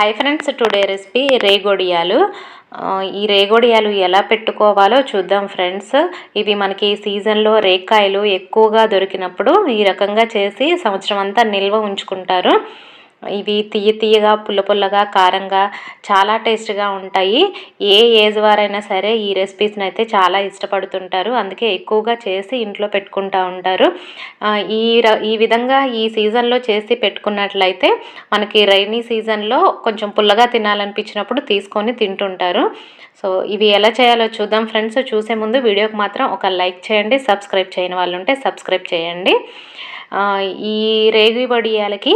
High friends today recipe రేగొడియాలు. ఈ రేగొడియాలు ఎలా పెట్టుకోవాలో చూద్దాం ఫ్రెండ్స్ ఇవి మనకి సీజన్లో రేక్కాయలు ఎక్కువగా దొరికినప్పుడు ఈ రకంగా చేసి సంవత్సరం అంతా నిల్వ ఉంచుకుంటారు. ఇవి తీయ తీయగా పుల్ల పుల్లగా కారంగా చాలా టేస్ట్గా ఉంటాయి. ఏ ఏజ్ వారైనా సరే ఈ రెసిపీస్ని అయితే చాలా ఇష్టపడుతుంటారు. అందుకే ఎక్కువగా చేసి ఇంట్లో పెట్టుకుంటూ ఉంటారు. ఈ ర ఈ విధంగా ఈ సీజన్లో చేసి పెట్టుకున్నట్లయితే మనకి రైనీ సీజన్లో కొంచెం పుల్లగా తినాలనిపించినప్పుడు తీసుకొని తింటుంటారు. సో ఇవి ఎలా చేయాలో చూద్దాం. ఫ్రెండ్స్ చూసే ముందు వీడియోకి మాత్రం ఒక లైక్ చేయండి. సబ్స్క్రైబ్ చేయని వాళ్ళు ఉంటే సబ్స్క్రైబ్ చేయండి. ఈ రేగి వడియాలకి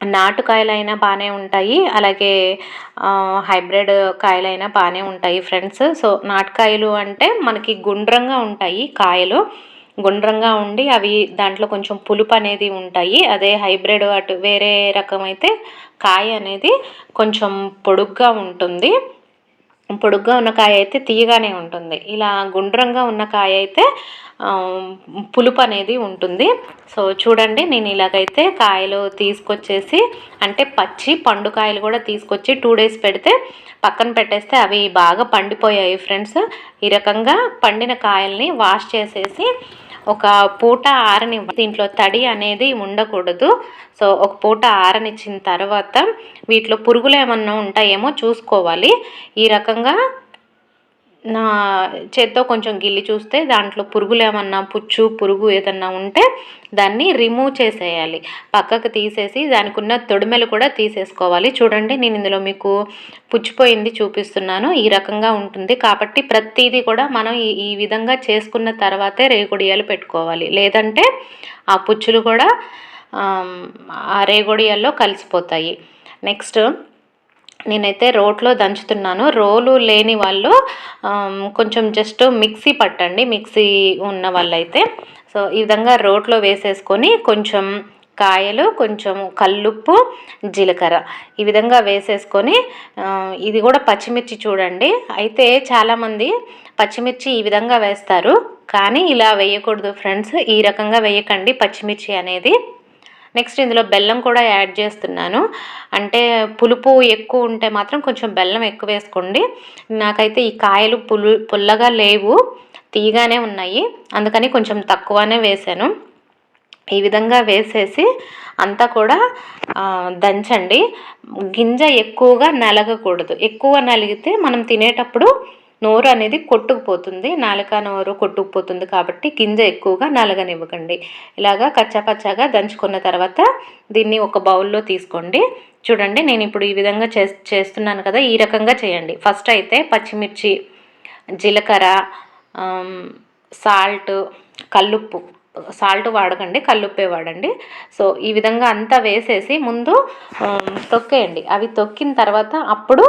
నాటుకాయలైనా బాగానే ఉంటాయి. అలాగే హైబ్రిడ్ కాయలైనా బాగానే ఉంటాయి ఫ్రెండ్స్. సో నాటుకాయలు అంటే మనకి గుండ్రంగా ఉంటాయి కాయలు. గుండ్రంగా ఉండి అవి దాంట్లో కొంచెం పులుపు అనేది ఉంటాయి. అదే హైబ్రిడ్ అటు వేరే రకం అయితే కాయ అనేది కొంచెం పొడుగ్గా ఉంటుంది. పొడుగ్గా ఉన్న కాయ అయితే తీయగానే ఉంటుంది. ఇలా గుండ్రంగా ఉన్న కాయ అయితే పులుపు అనేది ఉంటుంది. సో చూడండి నేను ఇలాగైతే కాయలు తీసుకొచ్చేసి అంటే పచ్చి పండు కాయలు కూడా తీసుకొచ్చి టూ డేస్ పెడితే పక్కన పెట్టేస్తే అవి బాగా పండిపోయాయి ఫ్రెండ్స్. ఈ రకంగా పండిన కాయల్ని వాష్ చేసేసి ఒక పూట ఆరని దీంట్లో తడి అనేది ఉండకూడదు. సో ఒక పూట ఆరనిచ్చిన తర్వాత వీటిలో పురుగులు ఏమన్నా ఉంటాయేమో చూసుకోవాలి. ఈ రకంగా నా చేత్తో కొంచెం గిల్లి చూస్తే దాంట్లో పురుగులు ఏమన్నా పుచ్చు పురుగు ఏదన్నా ఉంటే దాన్ని రిమూవ్ చేసేయాలి. పక్కకు తీసేసి దానికి ఉన్న తొడిమెలు కూడా తీసేసుకోవాలి. చూడండి నేను ఇందులో మీకు పుచ్చిపోయింది చూపిస్తున్నాను. ఈ రకంగా ఉంటుంది. కాబట్టి ప్రతిదీ కూడా మనం ఈ విధంగా చేసుకున్న తర్వాతే రేగుడియాలు పెట్టుకోవాలి. లేదంటే ఆ పుచ్చులు కూడా ఆ రేగొడియాల్లో కలిసిపోతాయి. నెక్స్ట్ నేనైతే రోట్లో దంచుతున్నాను. రోలు లేని వాళ్ళు కొంచెం జస్ట్ మిక్సీ పట్టండి. మిక్సీ ఉన్న వాళ్ళైతే. సో ఈ విధంగా రోట్లో వేసేసుకొని కొంచెం కాయలు కొంచెం కల్లుప్పు జీలకర్ర ఈ విధంగా వేసేసుకొని ఇది కూడా పచ్చిమిర్చి చూడండి. అయితే చాలామంది పచ్చిమిర్చి ఈ విధంగా వేస్తారు. కానీ ఇలా వేయకూడదు ఫ్రెండ్స్. ఈ రకంగా వేయకండి పచ్చిమిర్చి అనేది. నెక్స్ట్ ఇందులో బెల్లం కూడా యాడ్ చేస్తున్నాను. అంటే పులుపు ఎక్కువ ఉంటే మాత్రం కొంచెం బెల్లం ఎక్కువ వేసుకోండి. నాకైతే ఈ కాయలు పులు పుల్లగా లేవు. తీగానే ఉన్నాయి. అందుకని కొంచెం తక్కువనే వేసాను. ఈ విధంగా వేసేసి అంతా కూడా దంచండి. గింజ ఎక్కువగా నలగకూడదు. ఎక్కువ నలిగితే మనం తినేటప్పుడు నోరు అనేది కొట్టుకుపోతుంది నాలుక నోరు కొట్టుకుపోతుంది కాబట్టి గింజ ఎక్కువగా నలగనివ్వకండి. ఇలాగా కచ్చాపచ్చాగా దంచుకున్న తర్వాత దీన్ని ఒక బౌల్లో తీసుకోండి. చూడండి నేను ఇప్పుడు ఈ విధంగా చే చేస్తున్నాను కదా ఈ రకంగా చేయండి. ఫస్ట్ అయితే పచ్చిమిర్చి జీలకర్ర సాల్ట్ కల్లుప్పు సాల్ట్ వాడకండి కల్లుప్పే వాడండి. సో ఈ విధంగా అంతా వేసేసి ముందు తొక్కేయండి. అవి తొక్కిన తర్వాత అప్పుడు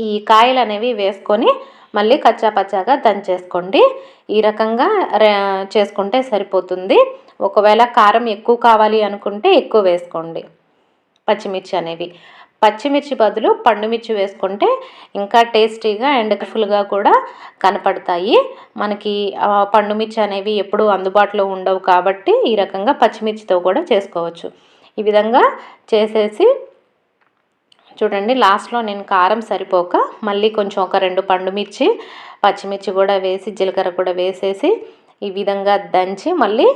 ఈ కాయలు అనేవి వేసుకొని మళ్ళీ కచ్చా పచ్చాగా దంచేసుకోండి. ఈ రకంగా ర- చేసుకుంటే సరిపోతుంది. ఒకవేళ కారం ఎక్కువ కావాలి అనుకుంటే ఎక్కువ వేసుకోండి. పచ్చిమిర్చి అనేవి. పచ్చిమిర్చి బదులు పండుమిర్చి వేసుకుంటే ఇంకా టేస్టీగా అండ్ కలర్ఫుల్గా కూడా కనపడతాయి. మనకి పండుమిర్చి అనేవి ఎప్పుడూ అందుబాటులో ఉండవు కాబట్టి ఈ రకంగా పచ్చిమిర్చితో కూడా చేసుకోవచ్చు. ఈ విధంగా చేసేసి చూడండి లాస్ట్లో నేను కారం సరిపోక మళ్ళీ కొంచెం ఒక రెండు పండుమిర్చి పచ్చిమిర్చి కూడా వేసి జీలకర్ర కూడా వేసేసి ఈ విధంగా దంచి మళ్ళీ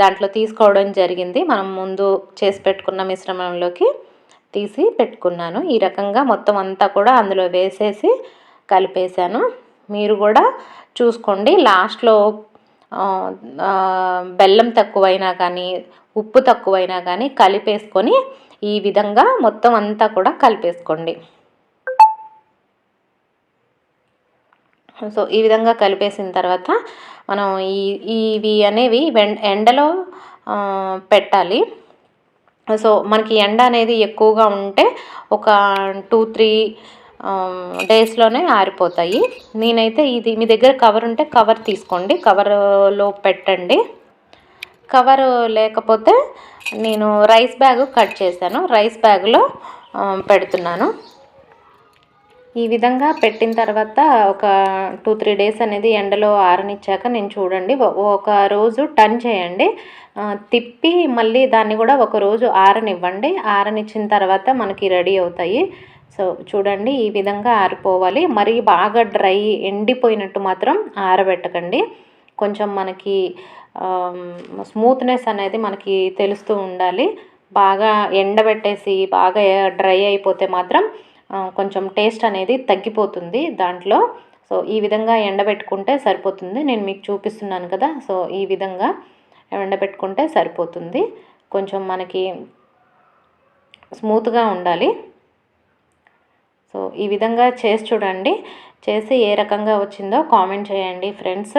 దాంట్లో తీసుకోవడం జరిగింది. మనం ముందు చేసి పెట్టుకున్న మిశ్రమంలోకి తీసి పెట్టుకున్నాను. ఈ రకంగా మొత్తం అంతా కూడా అందులో వేసేసి కలిపేశాను. మీరు కూడా చూసుకోండి. లాస్ట్లో బెల్లం తక్కువైనా కానీ ఉప్పు తక్కువైనా కానీ కలిపేసుకొని ఈ విధంగా మొత్తం అంతా కూడా కలిపేసుకోండి. సో ఈ విధంగా కలిపేసిన తర్వాత మనం ఈ ఇవి అనేవి ఎండలో పెట్టాలి. సో మనకి ఎండ అనేది ఎక్కువగా ఉంటే ఒక టూ త్రీ డేస్లోనే ఆరిపోతాయి. నేనైతే ఇది మీ దగ్గర కవర్ ఉంటే కవర్ తీసుకోండి. కవర్లో పెట్టండి. కవరు లేకపోతే నేను రైస్ బ్యాగ్ కట్ చేశాను. రైస్ బ్యాగ్లో పెడుతున్నాను. ఈ విధంగా పెట్టిన తర్వాత ఒక టూ త్రీ డేస్ అనేది ఎండలో ఆరనిచ్చాక నేను చూడండి. ఒక రోజు టర్న్ చేయండి. తిప్పి మళ్ళీ దాన్ని కూడా ఒక రోజు ఆరనివ్వండి. ఆరనిచ్చిన తర్వాత మనకి రెడీ అవుతాయి. సో చూడండి ఈ విధంగా ఆరిపోవాలి. మరి బాగా డ్రై ఎండిపోయినట్టు మాత్రం ఆరబెట్టకండి. కొంచెం మనకి స్మూత్నెస్ అనేది మనకి తెలుస్తూ ఉండాలి. బాగా ఎండబెట్టేసి బాగా డ్రై అయిపోతే మాత్రం కొంచెం టేస్ట్ అనేది తగ్గిపోతుంది దాంట్లో. సో ఈ విధంగా ఎండబెట్టుకుంటే సరిపోతుంది. నేను మీకు చూపిస్తున్నాను కదా సో ఈ విధంగా ఎండబెట్టుకుంటే సరిపోతుంది. కొంచెం మనకి స్మూత్గా ఉండాలి. సో ఈ విధంగా చేసి చూడండి. చేసి ఏ రకంగా వచ్చిందో కామెంట్ చేయండి ఫ్రెండ్స్.